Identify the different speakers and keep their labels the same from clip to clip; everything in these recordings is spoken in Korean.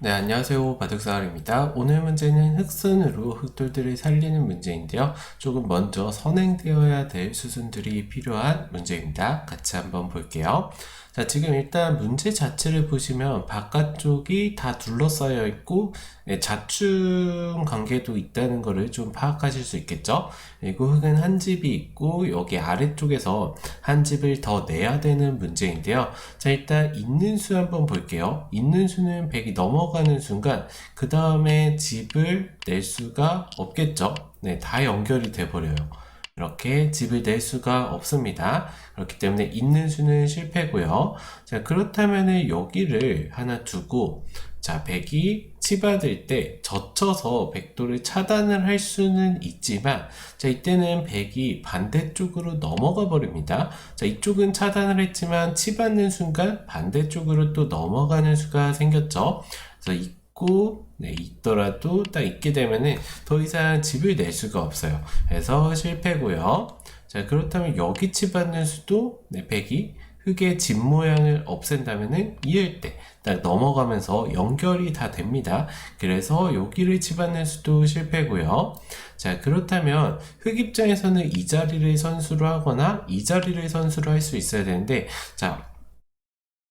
Speaker 1: 네, 안녕하세요. 바둑사활입니다. 오늘 문제는 흑선으로 흑돌들을 살리는 문제인데요. 조금 먼저 선행되어야 될 수순들이 필요한 문제입니다. 같이 한번 볼게요. 자, 지금 일단 문제 자체를 보시면 바깥쪽이 다 둘러싸여 있고 네, 자충 관계도 있다는 것을 좀 파악하실 수 있겠죠? 그리고 흑은 한 집이 있고 여기 아래쪽에서 한 집을 더 내야 되는 문제인데요. 자, 일단 있는 수 한번 볼게요. 있는 수는 100이 넘어가는 순간 그 다음에 집을 낼 수가 없겠죠? 네, 다 연결이 돼 버려요. 이렇게 집을 낼 수가 없습니다. 그렇기 때문에 있는 수는 실패고요. 자, 그렇다면 여기를 하나 두고 자, 100이 치받을 때 젖혀서 백도를 차단을 할 수는 있지만 자, 이때는 100이 반대쪽으로 넘어가 버립니다. 자, 이쪽은 차단을 했지만 치받는 순간 반대쪽으로 또 넘어가는 수가 생겼죠. 그래서 있고 네, 있더라도 딱 있게 되면은 더 이상 집을 낼 수가 없어요. 그래서 실패고요. 자, 그렇다면 여기 치받는 수도 네, 100이 흙의 집 모양을 없앤다면은 이을 때 딱 넘어가면서 연결이 다 됩니다. 그래서 여기를 치받는 수도 실패고요. 자, 그렇다면 흙 입장에서는 이 자리를 선수로 하거나 이 자리를 선수로 할 수 있어야 되는데 자,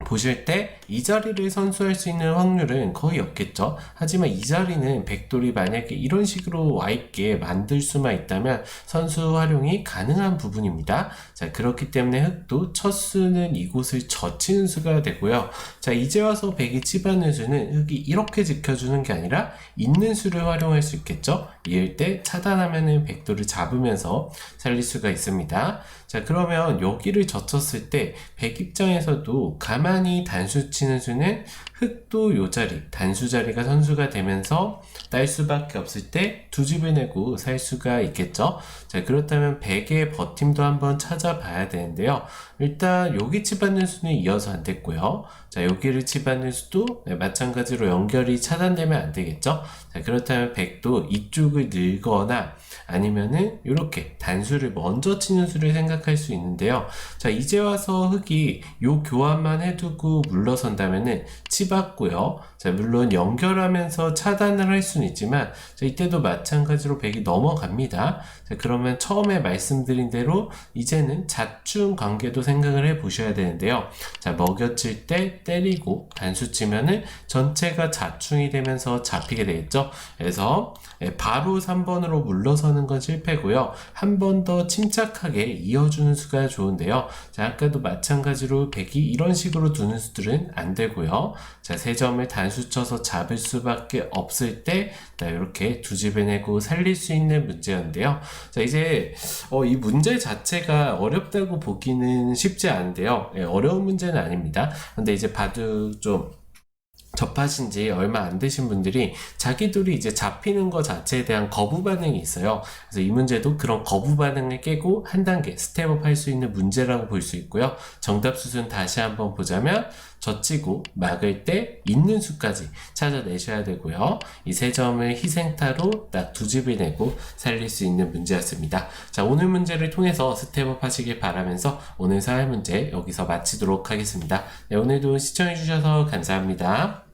Speaker 1: 보실 때 이 자리를 선수할 수 있는 확률은 거의 없겠죠. 하지만 이 자리는 백돌이 만약에 이런 식으로 와 있게 만들 수만 있다면 선수 활용이 가능한 부분입니다. 자, 그렇기 때문에 흑도 첫 수는 이곳을 젖히는 수가 되고요. 자, 이제 와서 백이 치받는 수는 흑이 이렇게 지켜주는 게 아니라 있는 수를 활용할 수 있겠죠. 이럴 때 차단하면은 백도를 잡으면서 살릴 수가 있습니다. 자, 그러면 여기를 젖혔을 때 백 입장에서도 가만 히 단수 치는 수는 흑도 요 자리, 단수 자리가 선수가 되면서 딸 수밖에 없을 때 두 집을 내고 살 수가 있겠죠. 자, 그렇다면 100의 버팀도 한번 찾아봐야 되는데요. 일단 여기 치받는 수는 이어서 안 됐고요. 자, 여기를 치받는 수도 네, 마찬가지로 연결이 차단되면 안 되겠죠. 자, 그렇다면 100도 이쪽을 늘거나 아니면은 이렇게 단수를 먼저 치는 수를 생각할 수 있는데요. 자, 이제 와서 흑이 요 교환만 해 두고 물러선다면은 치받고요. 자, 물론 연결하면서 차단을 할 수는 있지만 자, 이때도 마찬가지로 100이 넘어갑니다. 자, 그러면 처음에 말씀드린 대로 이제는 자충 관계도 생각을 해 보셔야 되는데요. 자, 먹여칠 때 때리고 단수 치면은 전체가 자충이 되면서 잡히게 되겠죠. 그래서 예, 바로 3번으로 물러서는 건 실패고요. 한 번 더 침착하게 이어주는 수가 좋은데요. 자, 아까도 마찬가지로 100이 이런 식으로 두는 수들은 안 되고요. 자, 세 점을 단수 쳐서 잡을 수밖에 없을 때, 자, 이렇게 두 집에 내고 살릴 수 있는 문제였는데요. 자, 이제, 어, 이 문제 자체가 어렵다고 보기는 쉽지 않은데요. 예, 어려운 문제는 아닙니다. 근데 이제 바둑 좀, 접하신 지 얼마 안 되신 분들이 자기들이 이제 잡히는 것 자체에 대한 거부 반응이 있어요. 그래서 이 문제도 그런 거부 반응을 깨고 한 단계 스텝업 할 수 있는 문제라고 볼 수 있고요. 정답 수순 다시 한번 보자면 젖히고 막을 때 있는 수까지 찾아내셔야 되고요. 이 세 점을 희생타로 딱 두 집을 내고 살릴 수 있는 문제였습니다. 자, 오늘 문제를 통해서 스텝업 하시길 바라면서 오늘 사회 문제 여기서 마치도록 하겠습니다. 네, 오늘도 시청해주셔서 감사합니다.